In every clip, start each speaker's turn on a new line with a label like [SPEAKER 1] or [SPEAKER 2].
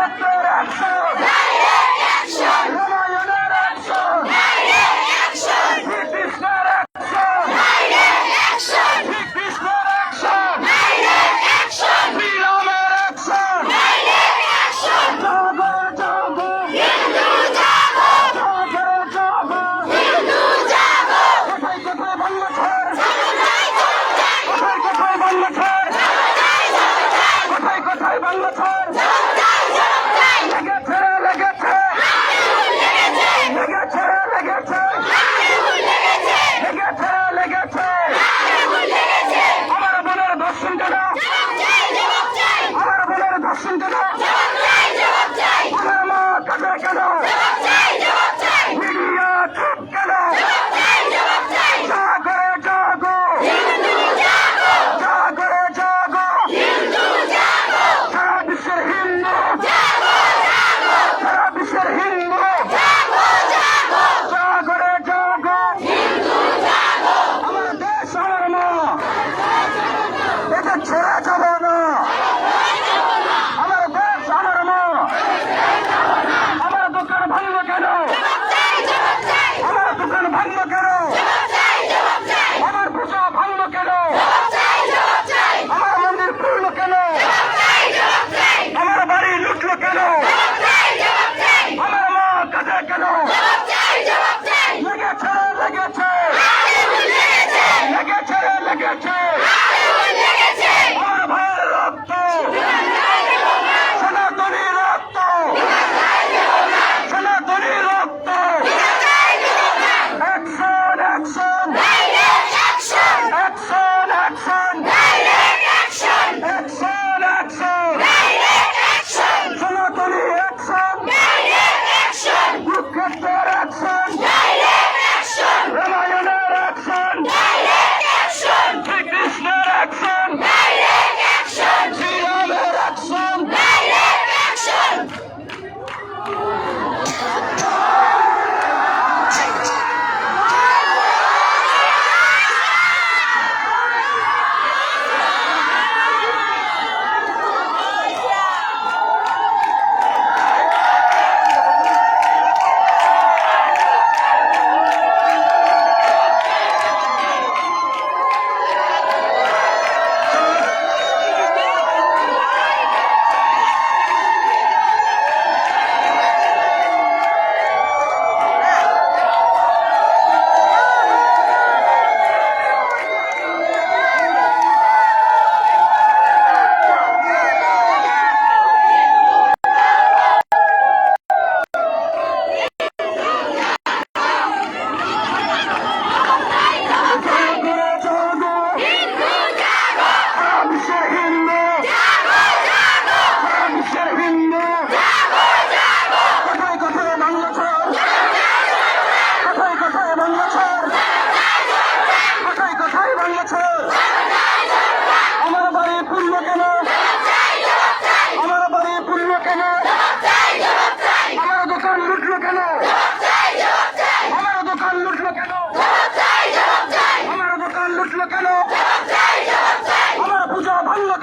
[SPEAKER 1] Let's go!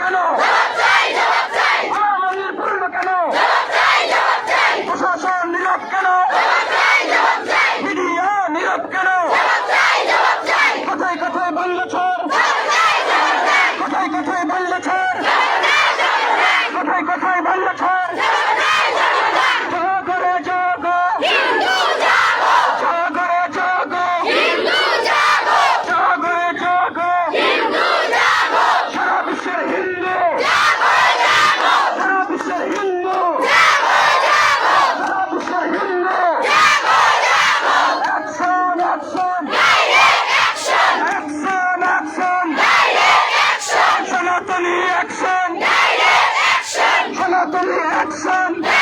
[SPEAKER 1] কেন action.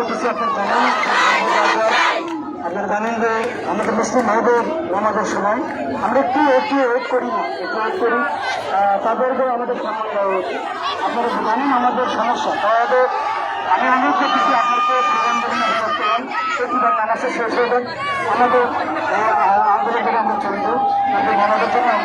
[SPEAKER 1] করতেছি আপনার জানেন। আপনারা জানেন যে আমাদের মুসলিম ভাইদের নামাজের সময়। আমরা একটু একটু ওয়েট করি না, একটু ওয়েট করি। তারপরে আমাদের সময় দেওয়া উচিত। আপনারা জানেন আমাদের সমস্যা। তাহলে আমি অনুরোধ করতেছি আপনাকে প্রবন্ধনে হেল্প করেন। প্রতিবার নামাজে শেষ হয়ে আমাদের আন্দোলন আমরা চলবো। আমাদের জন্য